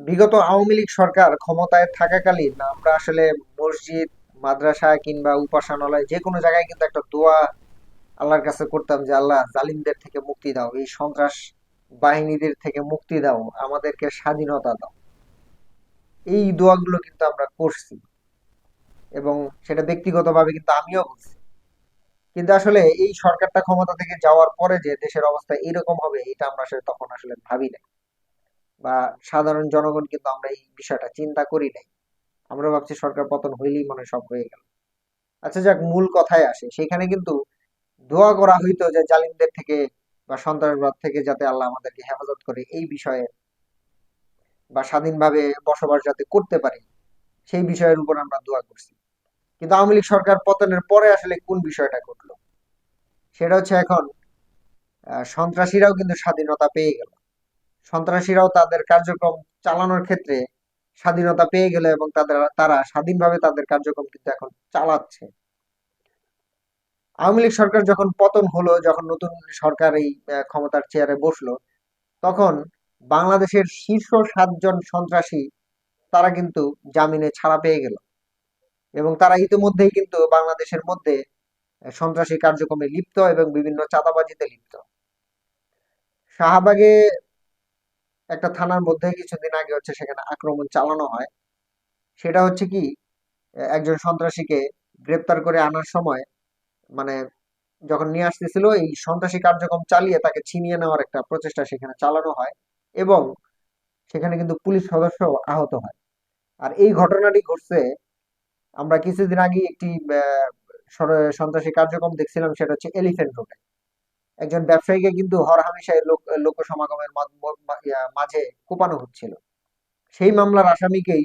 বিগত আওয়ামী লীগ সরকার ক্ষমতায় থাকাকালীন আমরা আসলে মসজিদ, মাদ্রাসা কিংবা উপাসনালয় যে কোনো জায়গায় কিন্তু একটা দোয়া আল্লাহর কাছে করতাম যে, আল্লাহ, জালিমদের থেকে মুক্তি দাও, এই সন্ত্রাস বাহিনীদের থেকে মুক্তি দাও, আমাদেরকে স্বাধীনতা দাও। এই দোয়াগুলো কিন্তু আমরা করছি এবং সেটা ব্যক্তিগতভাবে কিন্তু আমিও করছি। কিন্তু আসলে এই সরকারটা ক্ষমতা থেকে যাওয়ার পরে যে দেশের অবস্থা এরকম হবে, এটা আমরা আসলে তখন আসলে ভাবি নাই। বা সাধারণ জনগণ কিন্তু আমরা এই বিষয়টা চিন্তা করি নাই। আমরা ভাবছি সরকার পতন হইলেই মনে সব হয়ে গেল। আচ্ছা যাক, মূল কথায় আসে। সেখানে কিন্তু দোয়া করা হইতো যে জালিমদের থেকে বা সন্ত্রাসবাদ থেকে যাতে আল্লাহ আমাদেরকে হেফাজত করে এই বিষয়ে বা স্বাধীনভাবে বসবাস যাতে করতে পারি, সেই বিষয়ের উপর আমরা দোয়া করছি। কিন্তু আওয়ামী লীগ সরকার পতনের পরে আসলে কোন বিষয়টা ঘটলো? সেটা হচ্ছে এখন সন্ত্রাসীরাও কিন্তু স্বাধীনতা পেয়ে গেল। সন্ত্রাসীরাও তাদের কার্যক্রম চালানোর ক্ষেত্রে স্বাধীনতা পেয়ে গেল এবং তাদের, তারা স্বাধীনভাবে তাদের কার্যক্রম কিন্তু এখন চালাচ্ছে। আওয়ামী লীগ সরকার যখন পতন হলো, যখন নতুন সরকার এই ক্ষমতার চেয়ারে বসল, তখন বাংলাদেশের শীর্ষ সাতজন সন্ত্রাসী তারা কিন্তু জামিনে ছাড়া পেয়ে গেল। এবং তারা ইতিমধ্যেই কিন্তু বাংলাদেশের মধ্যে সন্ত্রাসী কার্যক্রমে লিপ্ত এবং বিভিন্ন চাঁদাবাজিতে লিপ্ত। শাহবাগে একটা থানার মধ্যে কিছুদিন আগে হচ্ছে সেখানে আক্রমণ চালানো হয়। সেটা হচ্ছে কি একজন সন্ত্রাসীকে গ্রেপ্তার করে আনার সময় মানে যখন নিয়ে আসতেছিল, এই সন্ত্রাসী কার্যক্রম চালিয়ে তাকে ছিনিয়ে নেওয়ার একটা প্রচেষ্টা সেখানে চালানো হয় এবং সেখানে কিন্তু পুলিশ সদস্য আহত হয়। আর এই ঘটনাটি ঘটছে, আমরা কিছুদিন আগে একটি সন্ত্রাসী কার্যক্রম দেখছিলাম, সেটা হচ্ছে এলিফেন্ট রোডে একজন ব্যবসায়ীকে কিন্তু হরহামেশাই লোক লোক সমাগমের মাঝ- কোপানো হচ্ছিল। সেই মামলার আসামিকেই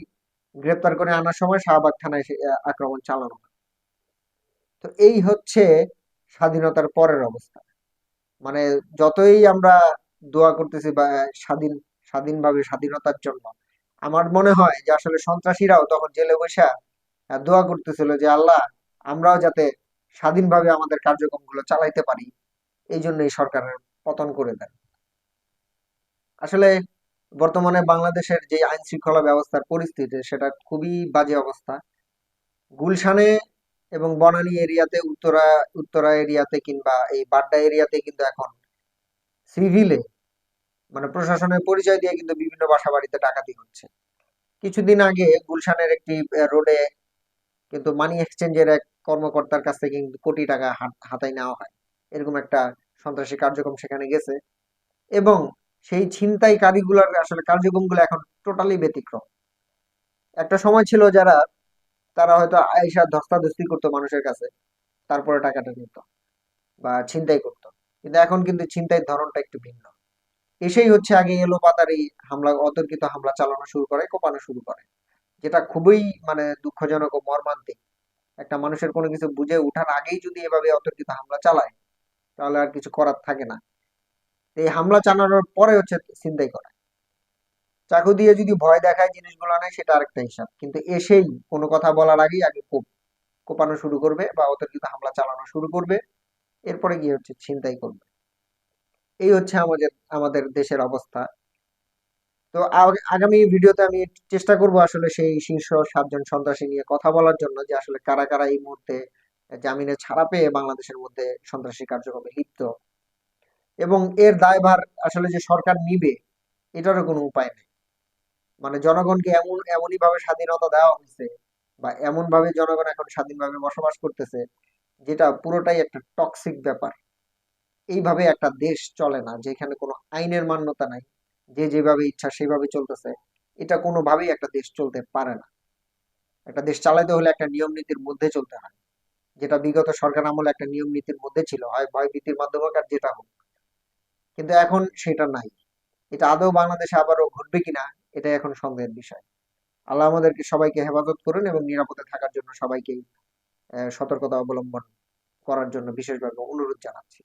গ্রেপ্তার করে আনার সময় শাহবাগ থানায় আক্রমণ চালানো তো এই হচ্ছে স্বাধীনতার পরের অবস্থা। মানে যতই আমরা দোয়া করতেছি বা স্বাধীন, স্বাধীনভাবে স্বাধীনতার জন্য, আমার মনে হয় যে আসলে সন্ত্রাসীরাও তখন জেলে বসে দোয়া করতেছিল যে, আল্লাহ, আমরাও যাতে স্বাধীনভাবে আমাদের কার্যক্রমগুলো চালাইতে পারি। এই জন্য এই সরকারের পতন করে দেন আসলে বর্তমানে বাংলাদেশের যে আইন শৃঙ্খলা ব্যবস্থার পরিস্থিতি, সেটা খুবই বাজে অবস্থা। গুলশানে এবং বনানী এরিয়াতে, উত্তরা উত্তরা এরিয়াতে কিংবা এই বাড্ডা এরিয়াতে কিন্তু এখন সিভিলে মানে প্রশাসনের পরিচয় দিয়ে কিন্তু বিভিন্ন বাসা বাড়িতে ডাকাতি হচ্ছে। কিছুদিন আগে গুলশানের একটি রোডে কিন্তু মানি এক্সচেঞ্জের এক কর্মকর্তার কাছ থেকে কিন্তু কোটি টাকা হাত- হাতায় নেওয়া হয়। এরকম একটা সন্ত্রাসী কার্যক্রম সেখানে গেছে। এবং সেই ছিনতাইকারীগুলোর আসলে কার্যক্রমগুলো এখন টোটালি ব্যতিক্রম। একটা সময় ছিল যারা, তারা হয়তো আয়েশা ধস্তাধস্তি করতো মানুষের কাছে, তারপরে টাকাটা নিত বা ছিনতাই করতো। কিন্তু এখন কিন্তু ছিনতাইয়ের ধরনটা একটু ভিন্ন। এসেই হচ্ছে আগে এলো পাতারি হামলা, অতর্কিত হামলা চালানো শুরু করে, কোপানো শুরু করে। যেটা খুবই মানে দুঃখজনক ও মর্মান্তিক। একটা মানুষের কোনো কিছু বুঝে ওঠার আগেই যদি এভাবে অতর্কিত হামলা চালায় তাহলে আর কিছু করার থাকে না। এই হামলা চালানোর পরে হচ্ছে ছিনতাই করা। চাকু দিয়ে যদি ভয় দেখায় জিনিসগুলো নেয়, সেটা আরেকটা হিসাব। কিন্তু এসেই কোনো কথা বলার আগেই আগে কোপ, কোপানো শুরু করবে বা অতর্কিত হামলা চালানো শুরু করবে। এরপরে গিয়ে হচ্ছে ছিনতাই করবে। এই হচ্ছে আমাদের আমাদের দেশের অবস্থা। তো আগ- আগামী ভিডিওতে আমি চেষ্টা করব আসলে সেই শীর্ষ সাতজন সন্ত্রাসী নিয়ে কথা বলার জন্য যে আসলে কারা কারা এই মুহূর্তে জামিনে ছাড়া পেয়ে বাংলাদেশের মধ্যে সন্ত্রাসী কার্যক্রমে লিপ্ত। এবং এর দায়ভার আসলে যে সরকার নিবে, এটারও কোনো উপায় নেই। মানে জনগণকে এমন এমনই ভাবে স্বাধীনতা দেওয়া হয়েছে বা এমন ভাবে জনগণ এখন স্বাধীনভাবে বসবাস করতেছে, যেটা পুরোটাই একটা টক্সিক ব্যাপার। এইভাবে একটা দেশ চলে না, যেখানে কোনো আইনের মান্যতা নাই, যে যেভাবে ইচ্ছা সেভাবে চলতেছে, এটা কোনোভাবেই একটা দেশ চলতে পারে না। একটা দেশ চালাতে হলে একটা নিয়ম নীতির মধ্যে চলতে হয়। যেটা বিগত সরকার আমলে একটা নিয়ম নীতির মধ্যে ছিল, হয় ভয়ভীতির মাধ্যমে আর যেটা হোক। কিন্তু এখন সেটা নাই। এটা আদৌ বাংলাদেশে আবারও ঘটবে কিনা, এটা এখন সন্দেহের বিষয়। আল্লাহ আমাদেরকে সবাইকে হেফাজত করুন এবং নিরাপদে থাকার জন্য সবাইকে সতর্কতা অবলম্বন করার জন্য বিশেষভাবে অনুরোধ জানাচ্ছি।